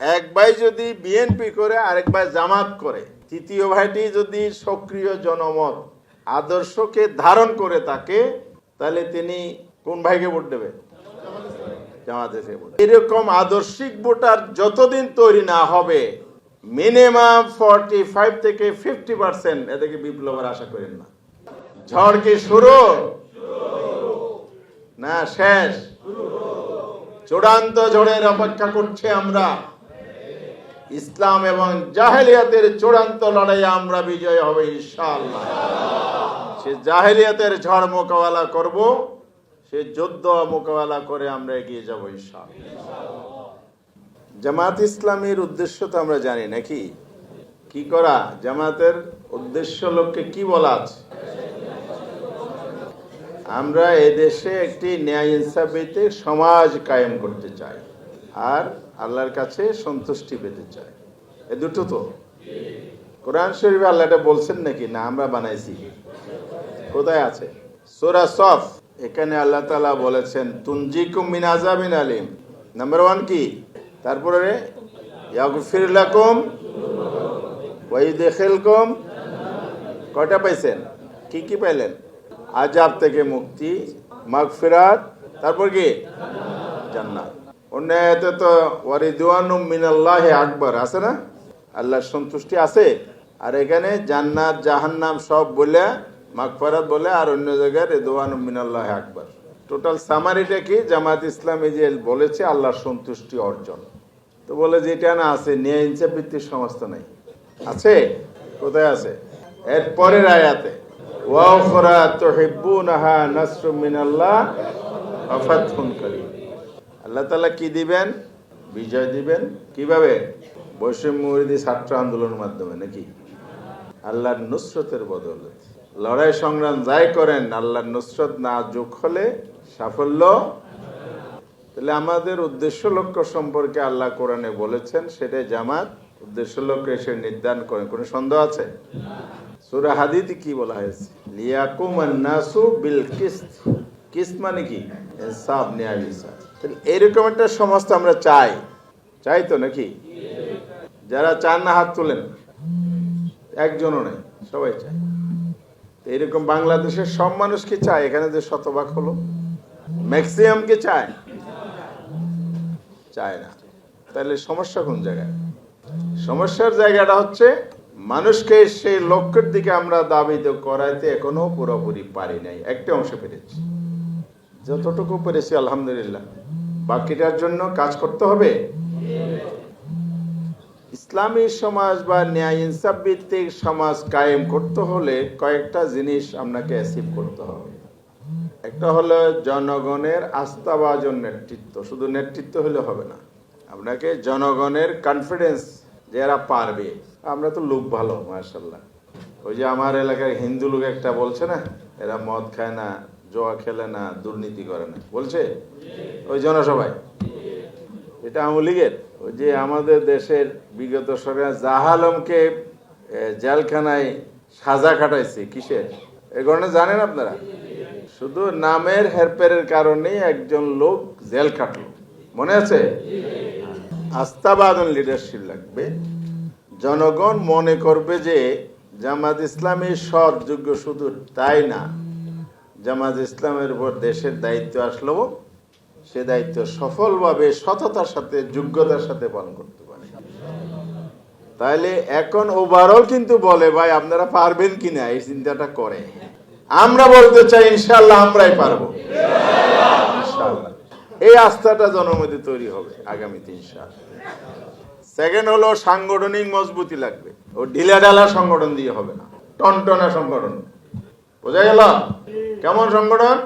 এক ভাই যদি বিএনপি করে, আরেক ভাই জামাত করে। তৃতীয় ভাইটি যদি সক্রিয় জনমত, আদর্শকে ধারণ করে তাকে, তাহলে তিনি কোন ভাইকে ভোট দেবে। এরকম আদর্শিক ভোটার যতদিন তৈরি না হবে, মিনিমাম ফর্টি ফাইভ থেকে ফিফটি পার্সেন্ট এদিকে বিপ্লবের আশা করেন না। ঝড় কি শুরু? না, শেষ। চূড়ান্ত ঝড়ের অপেক্ষা করছে আমরা। ইসলাম এবং জাহেলিয়াতের চূড়ান্ত লড়াই আমরা বিজয় হবে, ইনশাআল্লাহ। সে জাহেলিয়াতের ঝড় মোকাবেলা করব, সে যুদ্ধ মোকাবেলা করে আমরা এগিয়ে যাব জামাত ইসলামের উদ্দেশ্য তো আমরা জানি, নাকি? কি করা? জামাতের উদ্দেশ্য লোককে কি বলা আছে? আমরা এদেশে একটি ন্যায় ইনসাফিতে সমাজ কায়েম করতে চাই। আর আল্লাহর কাছে সন্তুষ্টি পেতে চাই এ দুটো তো। কোরআন শরীফে আল্লাহ এটা বলছেন নাকি? না, আমরা বানাইছি। কোথায় আছে? সোরা সফ। এখানে আল্লাহ তালা বলেছেন, তুনজিকুম মিন আজাবিন আলিম। নাম্বার ওয়ান কি? তারপরে, ইয়াগফির লাকুম ওয়াইদেখিলকুম কয়টা পাইছেন? কি কি পাইলেন? আজাব থেকে মুক্তি, মাগফিরাত, তারপর কি? জান্নাত। অন্য আয়াতে তো ওয়ারিদওয়ানুম মিনাল্লাহি আকবার, আছে না? আল্লাহর সন্তুষ্টি আছে। আর এখানে জান্নাত, জাহান্নাম সব বলে, মাগফিরাত বলে, আর অন্য জায়গায় রিদওয়ানুম মিনাল্লাহি আকবার। টোটাল সামারিটা কি? জামাত ইসলামী যে বলেছে, আল্লাহর সন্তুষ্টি অর্জন। তো বলে যে এটা না আছে, ন্যায় ইনসাফ ভিত্তিক সমাজ তো নাই। আছে? কোথায় আছে? এর পরের আয়াতে ওয়াউখরা নাহা নাসরুম মিনাল্লাহ ফাতহুন করিম। আল্লাহ তালা কি দিবেন? বিজয় দিবেন। কীভাবে? বৈষম্য বিরোধী ছাত্র আন্দোলনের মাধ্যমে, নাকি? আল্লাহর নুসরতের বদলে লড়াই সংগ্রাম যাই করেন, আল্লাহর নুসরত না যোগ হলে সাফল্য? তাহলে আমাদের উদ্দেশ্য লক্ষ্য সম্পর্কে আল্লাহ কোরআনে বলেছেন, সেটাই জামাত উদ্দেশ্য লক্ষ্য এসে নির্ধারণ করেন। কোনো সন্দেহ আছে? সুরা হাদিতে কি বলা হয়েছে? লিয়াকুম নাসু বিল কিস্ত। কিস্ত মানে কি? ইনসাফ ন্যায় বিচার তাহলে এরকম একটা সমাজ তো আমরা চাই। চাই তো নাকি? যারা চান না হাত তোলেন, একজনও নেই, সবাই চায়। তো এরকম বাংলাদেশের সব মানুষকে চায়? এখানে যে শতভাগ হলো ম্যাক্সিমাম কি চায়? চায় না। তাহলে সমস্যা কোন জায়গায়? সমস্যার জায়গাটা হচ্ছে, মানুষকে সেই লক্ষ্যের দিকে আমরা দাবিত করাইতে এখনও পুরোপুরি পারি নাই। একটা অংশ পেরেছি। যতটুকু পেরেছি, আলহামদুলিল্লাহ। বাকিটার জন্য কাজ করতে হবে? ইসলামী সমাজ বা ন্যায় ইনসাফ ভিত্তিক সমাজ কায়েম করতে হলে কয়েকটা জিনিস আপনাকে অ্যাচিভ করতে হবে। একটা হলো জনগণের আস্থাভাজন নেতৃত্ব। শুধু নেতৃত্ব হলে হবে না, আপনাকে জনগণের কনফিডেন্স যে এরা পারবে। আমরা তো লোক ভালো মার্শাল্লাহ ওই যে আমার এলাকার হিন্দু লোক একটা বলছে না, এরা মদ খায় না জোয়া খেলে না দুর্নীতি করে না। বলছে? ওই জনসভায়। এটা আওয়ামী লীগের। ওই যে আমাদের দেশের বিগত সরকার জাহালমকে জেলখানায় সাজা কাটাইছে কিসের? এই ঘটনা জানেন আপনারা? শুধু নামের হেরফেরের কারণেই একজন লোক জেল কাটলো মনে আছে? আস্থাবাদন লিডারশিপ লাগবে। জনগণ মনে করবে যে জামাত ইসলামী সৎ, যোগ্য শুধু তাই না। জামাত ইসলামের উপর দেশের দায়িত্ব আসলো সে দায়িত্ব সফলভাবে সততার সাথে, যোগ্যতার সাথে পালন করতে পারে। তাইলে এখন ওভারঅল কিন্তু বলে, ভাই, আপনারা পারবেন কিনা এই চিন্তাটা করে। আমরা বলতে চাই ইনশাল্লাহ আমরাই পারব। এই আস্থাটা জনমধ্যে তৈরি হবে আগামীতে, ইনশাআল্লাহ। সেকেন্ড হলো, সাংগঠনিক মজবুতি লাগবে। ও ঢিলা ঢালা সংগঠন দিয়ে হবে না। টনটনা সংগঠন। বোঝা গেল? কেমন সংগঠন?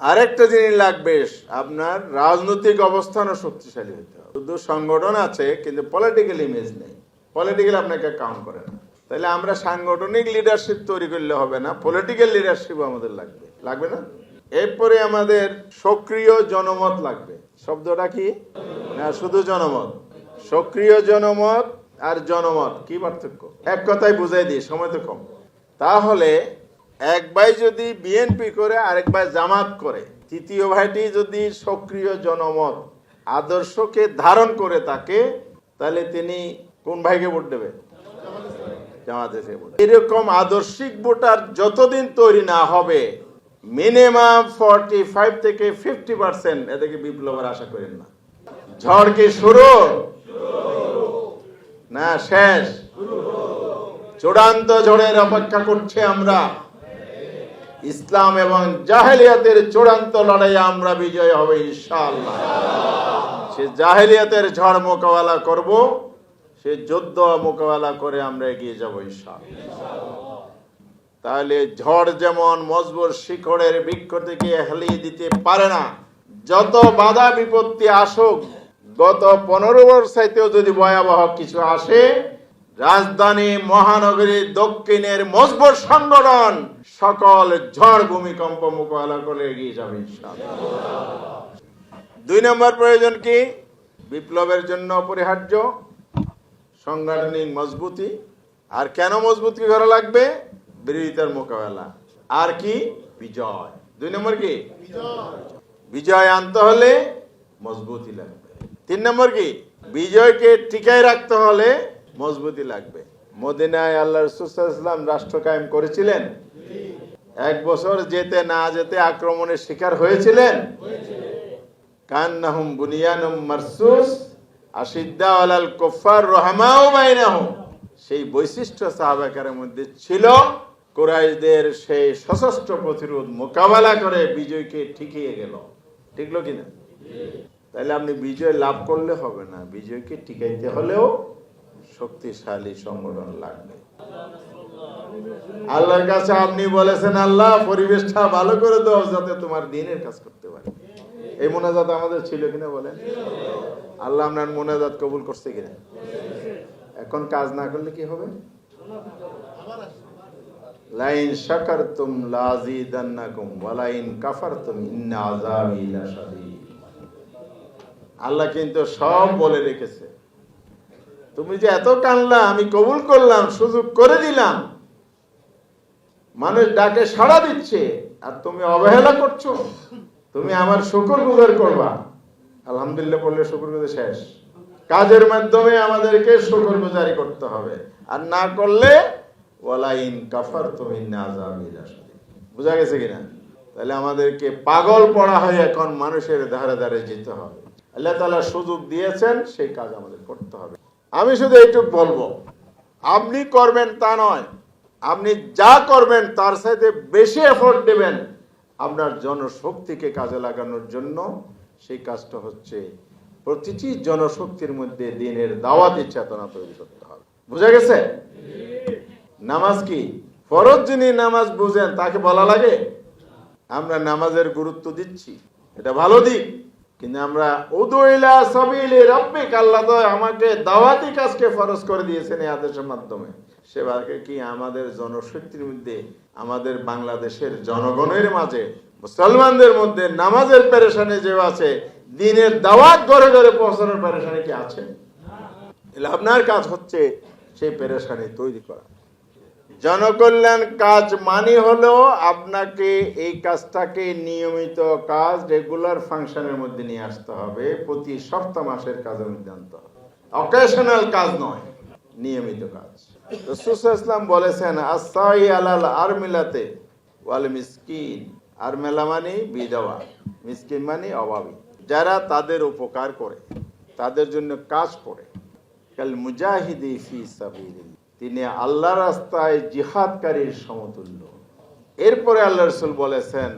আরেকটা জিনিস লাগবে, আপনার রাজনৈতিক অবস্থানও শক্তিশালী হতে হবে। শুধু সংগঠন আছে, কিন্তু পলিটিক্যাল ইমেজ নেই। পলিটিক্যাল আপনাকে কাউন্ট করে না। তাহলে আমরা সাংগঠনিক লিডারশিপ তৈরি করলে হবে না পলিটিক্যাল লিডারশিপ আমাদের লাগবে। লাগবে না? এরপরে আমাদের সক্রিয় জনমত লাগবে। শব্দটা কি? না, শুধু জনমত। সক্রিয় জনমত আর জনমত, কি পার্থক্য? এক কথায় বুঝাই দিই, সময় তো কম। তাহলে এক ভাই যদি বিএনপি করে, আরেক ভাই জামাত করে। তৃতীয় ভাইটি যদি সক্রিয় জনমত, আদর্শকে ধারণ করে তাকে তাহলে তিনি কোন ভাইকে ভোট দেবে জামাতে থেকে ভোট দেবে। এরকম আদর্শিক ভোটার যতদিন তৈরি না হবে, মিনিমাম ফর্টি ফাইভ থেকে ফিফটি পার্সেন্ট এদিকে বিপ্লবের আশা করেন না। ঝড় কি শুরু? না, শেষ। চূড়ান্ত ঝড়ের অপেক্ষা করছে আমরা। ইসলাম এবং জাহেলিয়াতের চূড়ান্ত লড়াই আমরা বিজয় হবে ইনশাআল্লাহ। সে জাহেলিয়াতের ঝড় মোকাবেলা করব, সে যুদ্ধ মোকাবেলা করে আমরা এগিয়ে যাব ইনশাআল্লাহ। তাহলে ঝড় যেমন মজবুর শিখরের বৃক্ষ থেকে হেলিয়ে দিতে পারে না, যত বাধা বিপত্তি আসুক, গত পনেরো বর্ষাইতেও যদি ভয়াবহ কিছু আসে রাজধানী মহানগরীর দক্ষিণের মজবুত সংগঠন সকল ঝড় ভূমিকম্প মোকাবেলা করে এগিয়ে যাবে দুই নম্বর প্রয়োজন কি? বিপ্লবের জন্য অপরিহার্য সাংগঠনিক মজবুতি, আর কেন মজবুতি করা লাগবে? বিরোধিতার মোকাবেলা। আর কি? বিজয়। দুই নম্বর কি? বিজয় আনতে হলে মজবুতি লাগবে। তিন নম্বর কি? বিজয়কে টিকায় রাখতে হলে মজবুতি লাগবে। মদিনায় আল্লাহ রসুলাম রাষ্ট্র কায়েম করেছিলেন? এক বছর যেতে না যেতে আক্রমণের শিকার হয়েছিলেন? কান্নাহুম বুনিয়ানুম মারসুস আশিদ্দা আলাল কুফার রহমাও বাইনাহুম। সেই বৈশিষ্ট্য সাহাবাকারের মধ্যে ছিল, কোরাইশদের সেই সশস্ত্র প্রতিরোধ মোকাবেলা করে বিজয়কে ঠিকিয়ে গেল। ঠিকলো কিনা? তাহলে আপনি বিজয় লাভ করলে হবে না, বিজয়কে টিকাইতে হলেও শক্তিশালী সংগঠন লাগবে। আল্লাহর কাছে আপনি বলেছেন, আল্লাহ, পরিবেশটা ভালো করে দাও যাতে তোমার দিনের কাজ করতে পারে। এই মোনাজাত আমাদের ছিল কিনা বলেন? আল্লাহ আপনার মোনাজাত কবুল করছে কিনা? এখন কাজ না করলে কি হবে? লাইন শাকারতুম লাযিদান্নাকুম ওয়ালাইন কাফারতুম ইন্না আযাবি লাশাদীদ। আল্লাহ কিন্তু সব বলে রেখেছে। তুমি যে এত কানলা, আমি কবুল করলাম, সুযোগ করে দিলাম। মানুষ ডাকে সাড়া দিচ্ছে, আর তুমি অবহেলা করছ। তুমি আমার শুকর গুজার করবা। আলহামদুলিল্লাহ বললে শুকর গুজার শেষ। কাজের মাধ্যমে আমাদেরকে শুকর গুজারি করতে হবে। আর না করলে, ওয়ালাইন কাফার তুমি না বুঝা গেছে কিনা? তাহলে আমাদেরকে পাগল পড়া হয় এখন মানুষের ধারে ধারে যেতে হবে। আল্লাহ তালা সুযোগ দিয়েছেন, সেই কাজ আমাদের করতে হবে। আমি শুধু এইটুক বলব, আপনি করবেন তা নয়, আপনি যা করবেন তার সাথে বেশি এফোর্ট দেবেন আপনার জনশক্তিকে কাজে লাগানোর জন্য। সেই কাজটা হচ্ছে প্রতিটি জনশক্তির মধ্যে দিনের দাওয়াতি চেতনা তৈরি করতে হবে। বুঝা গেছে? নামাজ কি? ফরজ যিনি নামাজ বুঝেন, তাকে বলা লাগে? আমরা নামাজের গুরুত্ব দিচ্ছি। এটা ভালো দিক। কিন্তু আমরা উদয়লা সাবিলে রব্বিক, আল্লাহ তো আমাকে দাওয়াতি কাজকে ফরজ করে দিয়েছেন এই আদেশের মাধ্যমে। সেবাকে কি আমাদের জনশক্তির মধ্যে, আমাদের বাংলাদেশের জনগণের মাঝে, মুসলমানদের মধ্যে নামাজের পেরেশানি যে আছে, দিনের দাওয়াত ঘরে ঘরে পৌঁছানোর পেরেশানি কি আছে? আপনার কাজ হচ্ছে সেই পেরেশানি তৈরি করা। জনকল্যাণ কাজ মানে হলো আপনাকে এই কাজটাকে নিয়মিত কাজ রেগুলার ফাংশনের মধ্যে নিয়ে আসতে হবে। প্রতি সপ্তাহ মাসের কাজের মধ্যে আনতে হবে। অকেশনাল কাজ নয়, নিয়মিত কাজ। রসুল ইসলাম বলেছেন আসাই আলাল আর মিলাতে ওয়াল মিসকিন। আর মেলা মানে বিধবা, মিসকিন মানে অভাবী। যারা তাদের উপকার করে, তাদের জন্য কাজ করে। কাল মুজাহিদি ফি সাবিলিল্লাহ। তিনি আল্লাহ রাস্তায় জিহাদকারীর সমতুল্য। এরপরে আল্লাহ রসুল বলেছেন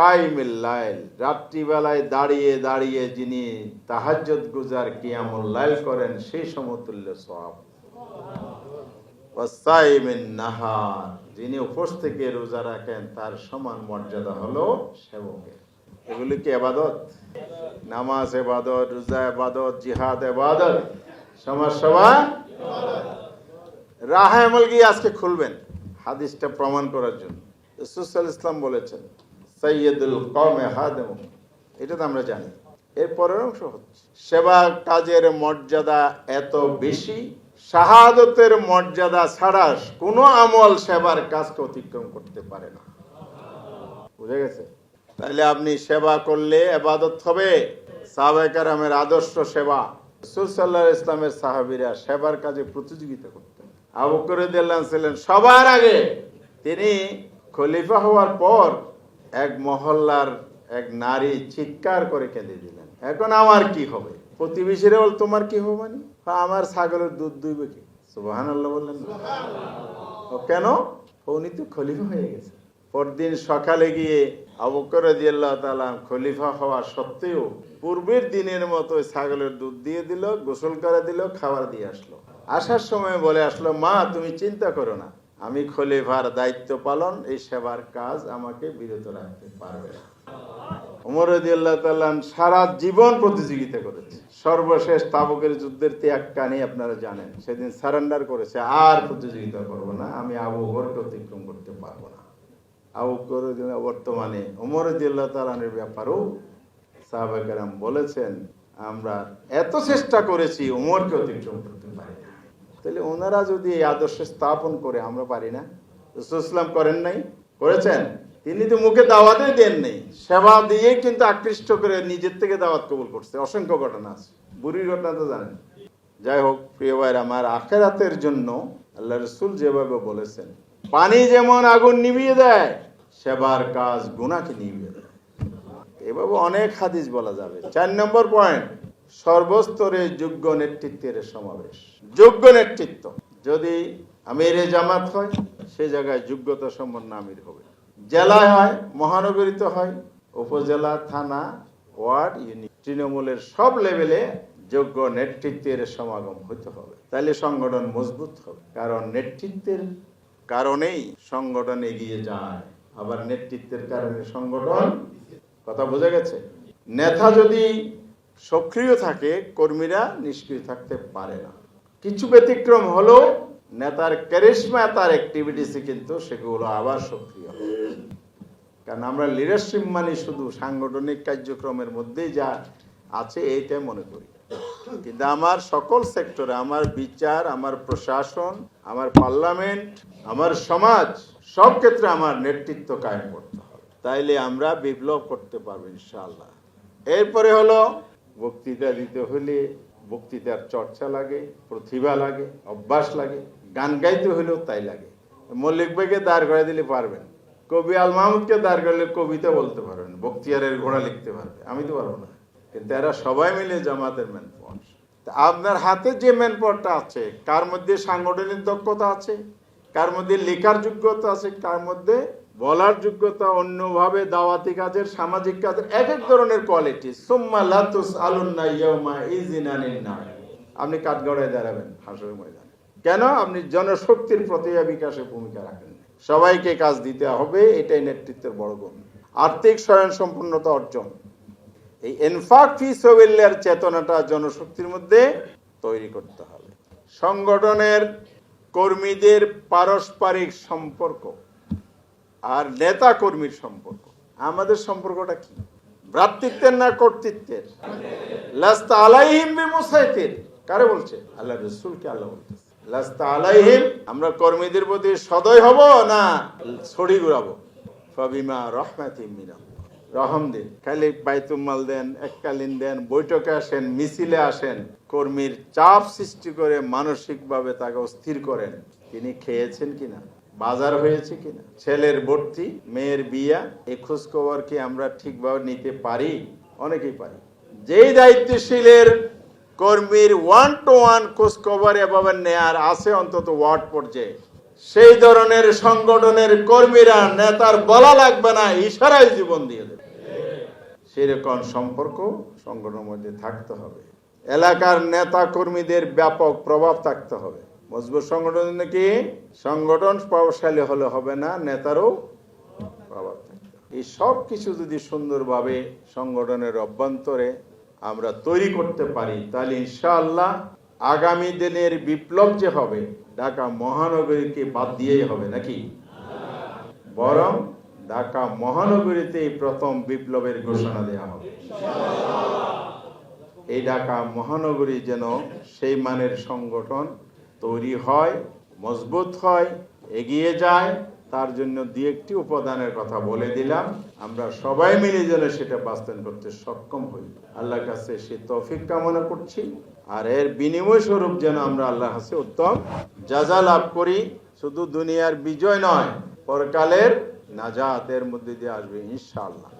কাইমিল লাইল রাত্রিবেলায় দাঁড়িয়ে দাঁড়িয়ে যিনি তাহাজ্জুদ গুজার কিয়ামুল লাইল করেন, সেই সমতুল্য সব নাহার, যিনি উপোস থেকে রোজা রাখেন, তার সমান মর্যাদা হলো সেবকের। এগুলি কি এবাদত? নামাজ এবাদত, রোজা এবাদত, জিহাদ এবাদত, সমাজ সেবা? রাহা আমল গিয়ে আজকে খুলবেন। হাদিসটা প্রমাণ করার জন্য। সুসাল ইসলাম বলেছেন সৈয়দুল কমে হাদেম এটা তো আমরা জানি। এর পরের অংশ হচ্ছে, সেবা কাজের মর্যাদা এত বেশি, শাহাদতের মর্যাদা ছাড়া কোনো আমল সেবার কাজকে অতিক্রম করতে পারে না। বুঝে গেছে? তাহলে আপনি সেবা করলে এবাদত হবে। সাহাবাহামের আদর্শ সেবা। সুসাল্লাহ ইসলামের সাহাবিরা সেবার কাজে প্রতিযোগিতা করতেন আবু করে দিল্লান ছিলেন সবার আগে। তিনি খলিফা হওয়ার পর এক মহল্লার এক নারী চিৎকার করে কেঁদে দিলেন। এখন আমার কি হবে? প্রতিবেশীরা বল তোমার কি হবে মানে? "হ্যাঁ, আমার ছাগলের দুধ দুইবে কি? সুবাহান আল্লাহ বললেন। ও কেন? উনি তো খলিফা হয়ে গেছে। পরদিন সকালে গিয়ে আবুকর রাদিয়াল্লাহু তাআলা খলিফা হওয়া সত্ত্বেও পূর্বের দিনের মতো ছাগলের দুধ দিয়ে দিল গোসল করে দিল খাবার দিয়ে আসলো। আসার সময় বলে আসলো, মা, তুমি চিন্তা করো না। আমি খলিফার দায়িত্ব পালন, এই সেবার কাজ আমাকে বিরত রাখতে পারবে না। উমর রাদিয়াল্লাহু সারা জীবন প্রতিযোগিতা করেছে। সর্বশেষ তাবুকের যুদ্ধের ত্যাগ কানি আপনারা জানেন। সেদিন সারেন্ডার করেছে, আর প্রতিযোগিতা করব না, আমি আবু অতিক্রম করতে পারব না। আবু বর্তমানে উমর রাদিয়াল্লাহু তাআলার ব্যাপারেও সাহাবাকেরাম বলেছেন, আমরা এত চেষ্টা করেছি উমরকে অতিক্রম করতে পারি তাহলে ওনারা যদি এই আদর্শ স্থাপন করে, আমরা পারি না। রসুলাম করেন নাই, করেছেন? তিনি তো মুখে দাওয়াতে দেন নেই। সেবা দিয়ে কিন্তু আকৃষ্ট করে নিজের থেকে দাওয়াত কবুল করছে। অসংখ্য ঘটনা আছে। বুড়ির ঘটনা তো জানেন। যাই হোক, প্রিয় ভাইয়ের, আমার আখেরাতের জন্য আল্লাহ রসুল যেভাবে বলেছেন, পানি যেমন আগুন নিভিয়ে দেয়, সেবার কাজ গুণাকে নিভিয়ে দেয়। এভাবে অনেক হাদিস বলা যাবে। চার নম্বর পয়েন্ট সর্বস্তরে যোগ্য নেতৃত্বের সমাবেশ। যোগ্য নেতৃত্ব। যদি আমিরে জামাত হয়, সে জায়গায় যোগ্যতা সম্পন্ন আমির হবে। জেলায় হয়, মহানগরীতে হয়, উপজেলা, থানা, ওয়ার্ড ইউনিট তৃণমূলের সব লেভেলে যোগ্য নেতৃত্বের সমাগম হতে হবে। তাহলে সংগঠন মজবুত হবে। কারণ নেতৃত্বের কারণেই সংগঠন এগিয়ে যায়। আবার নেতৃত্বের কারণে সংগঠন, কথা বোঝা গেছে? নেতা যদি সক্রিয় থাকে, কর্মীরা নিষ্ক্রিয় থাকতে পারে না। কিছু ব্যতিক্রম হলো নেতার ক্যারিশমা তার অ্যাক্টিভিটিসে কিন্তু সেগুলো আবার সক্রিয় কারণ আমরা লিডারশিপ মানে শুধু সাংগঠনিক কার্যক্রমের মধ্যেই যা আছে, এইটাই মনে করি। কিন্তু আমার সকল সেক্টরে আমার বিচার, আমার প্রশাসন, আমার পার্লামেন্ট আমার সমাজ, সব ক্ষেত্রে আমার নেতৃত্ব কায়েম করতে হবে। তাইলে আমরা বিপ্লব করতে পারব ইনশাআল্লাহ। এরপরে হলো বক্তৃতা দিতে হলে বক্তৃতার চর্চা লাগে, প্রতিভা লাগে, অভ্যাস লাগে, গান গাইতে হলেও তাই লাগে। মল্লিক ভাইকে দাঁড় করে দিলে পারবেন, কবি আল মাহমুদকে দাঁড় করলে কবিতা বলতে পারবেন, বক্তিয়ারের ঘোড়া লিখতে পারবে, আমি তো পারব না। কিন্তু এরা সবাই মিলে জামাতের ম্যান আপনার হাতে যে ম্যান পাওয়ারটা আছে, কার মধ্যে সাংগঠনিক দক্ষতা আছে, কার মধ্যে লেখার যোগ্যতা আছে, কার মধ্যে বলার যোগ্যতা অন্যভাবে দাওয়াতি কাজের, সামাজিক কাজের এক এক ধরনের কোয়ালিটি সুম্মা লাতুস আলুন্না ইয়াউমা ইজিনানিন না আপনি কাঠগড়ায় দাঁড়াবেন, হাসরের ময়দানে। কেন? আপনি জনশক্তির প্রতিভা বিকাশে ভূমিকা রাখেন। সবাইকে কাজ দিতে হবে, এটাই নেতৃত্বের বড় গুণ। আর্থিক স্বয়ং সম্পূর্ণতা অর্জন। এই এনফাক ফি সবিল্লার চেতনাটা জনশক্তির মধ্যে তৈরি করতে হবে। সংগঠনের কর্মীদের পারস্পরিক সম্পর্ক। আর নেতা কর্মীর সম্পর্ক। আমাদের সম্পর্কটা কি? ভ্রাতৃত্বের না কর্তৃত্বের? লাস্তা আলাইহিম বিমুসাইতির। কারে বলছে? আল্লাহ রসুলকে আল্লাহ বলতেছে। লাস্তা আলাইহিম, আমরা কর্মীদের প্রতি সদয় হব না ছড়ি ঘুরাবো? ফবিমা রহমাতি মিনা রহম দিন। খালি বাইতুমাল দেন, এককালীন দেন, বৈঠকে আসেন, মিছিলে আসেন। কর্মীর চাপ সৃষ্টি করে মানসিকভাবে তাকে অস্থির করেন। তিনি খেয়েছেন কিনা? বাজার হয়েছে কিনা? ছেলের ভর্তি, মেয়ের বিয়া এই খোঁজ খবর কি আমরা ঠিকভাবে নিতে পারি? অনেকেই পারি। যেই দায়িত্বশীলের কর্মীর ওয়ান টু ওয়ান খোঁজ খবর এভাবে নেয়ার আছে অন্তত ওয়ার্ড পর্যায়ে। সেই ধরনের সংগঠনের কর্মীরা নেতার বলা লাগবে না, ইশারায় জীবন দিয়ে দেবে। সেরকম সম্পর্ক সংগঠনের মধ্যে থাকতে হবে। এলাকার নেতা কর্মীদের ব্যাপক প্রভাব থাকতে হবে। মজবুত সংগঠন নাকি সংগঠন প্রভাবশালী হলে হবে না, নেতারও প্রভাব এই সব কিছু যদি সুন্দরভাবে সংগঠনের অভ্যন্তরে আমরা তৈরি করতে পারি, তাহলে ইনশাআল্লাহ আগামী দিনের বিপ্লব যে হবে, ঢাকা মহানগরীকে বাদ দিয়েই হবে নাকি? বরং ঢাকা মহানগরীতেই প্রথম বিপ্লবের ঘোষণা দেওয়া হবে। এই ঢাকা মহানগরী যেন সেই মানের সংগঠন তৈরি হয়, মজবুত হয়, এগিয়ে যায়। তার জন্য দুই একটি উপাদানের কথা বলে দিলাম। আমরা সবাই মিলে যেন সেটা বাস্তবায়ন করতে সক্ষম হই। আল্লাহর কাছে সে তৌফিক কামনা করছি। আর এর বিনিময় স্বরূপ যেন আমরা আল্লাহর কাছে উত্তম যাজা লাভ করি। শুধু দুনিয়ার বিজয় নয়, পরকালের নাজাতের মধ্যে দিয়ে আসবে ইনশাআল্লাহ।